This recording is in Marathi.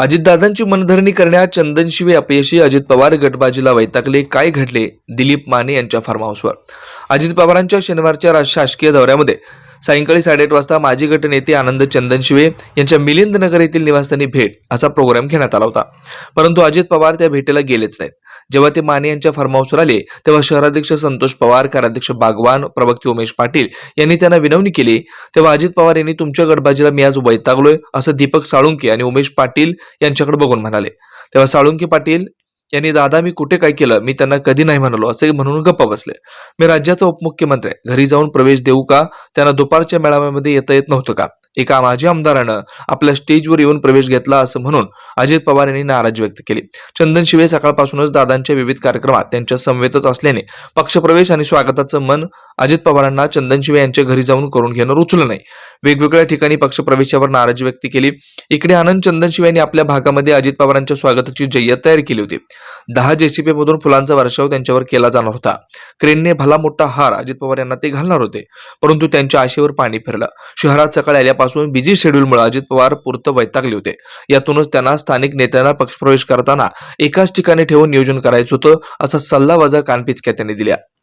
अजितदादांची मनधरणी करण्यात चंदन शिवे अपयशी अजित पवार गटबाजीला वैतागले काय घडले? दिलीप माने यांच्या फार्म हाऊसवर अजित पवारांच्या शनिवारच्या शासकीय दौऱ्यामध्ये सायंकाळी साडेआठ वाजता माजी गटनेते आनंद चंदन शिवे यांच्या मिलिंद नगर येथील निवासस्थानी भेट असा प्रोग्राम घेण्यात आला होता. परंतु अजित पवार त्या भेटीला गेलेच नाहीत. जेव्हा ते माने यांच्या फार्महाऊसवर आले तेव्हा शहराध्यक्ष संतोष पवार कार्याध्यक्ष बागवान प्रवक्ते उमेश पाटील यांनी त्यांना विनवणी केली. तेव्हा अजित पवार यांनी तुमच्या गडबाजीला मी आज वैतागलोय असं दीपक साळुंके आणि उमेश पाटील यांच्याकडे बघून म्हणाले. तेव्हा साळुंके पाटील यांनी दादा मी कुठे काय केलं? मी त्यांना कधी नाही म्हणालो असे म्हणून गप्पा बसले. मी राज्याचा उपमुख्यमंत्री आहे. घरी जाऊन प्रवेश देऊ का? त्यांना दुपारच्या मेळाव्यामध्ये येता येत नव्हतं का? एका माजी आमदारानं आपल्या स्टेजवर येऊन प्रवेश घेतला असं म्हणून अजित पवार यांनी नाराजी व्यक्त केली. चंदन शिवे सकाळपासूनच दादांच्या विविध कार्यक्रमात त्यांच्या समवेतच असल्याने पक्षप्रवेश आणि स्वागताचं मन अजित पवारांना चंदन शिवे यांच्या घरी जाऊन करून घेणं रुचलं नाही. वेगवेगळ्या ठिकाणी पक्षप्रवेशावर नाराजी व्यक्त केली. इकडे आनंद चंदन शिवे यांनी आपल्या भागामध्ये अजित पवारांच्या स्वागताची जय्यत तयार केली होती. दहा जेसीपी मधून फुलांचा वर्षाव त्यांच्यावर केला जाणार होता. क्रेनने भला मोठा हार अजित पवार यांना ते घालणार होते. परंतु त्यांच्या आशेवर पाणी फिरलं. शहरात सकाळी आल्यापासून बिझी शेड्यूलमुळे अजित पवार पुरतं वैतागले होते. यातूनच त्यांना स्थानिक नेत्यांना पक्षप्रवेश करताना एकाच ठिकाणी ठेवून नियोजन करायचं होतं असा सल्ला वजा कानपिचक्या त्यांनी दिल्या.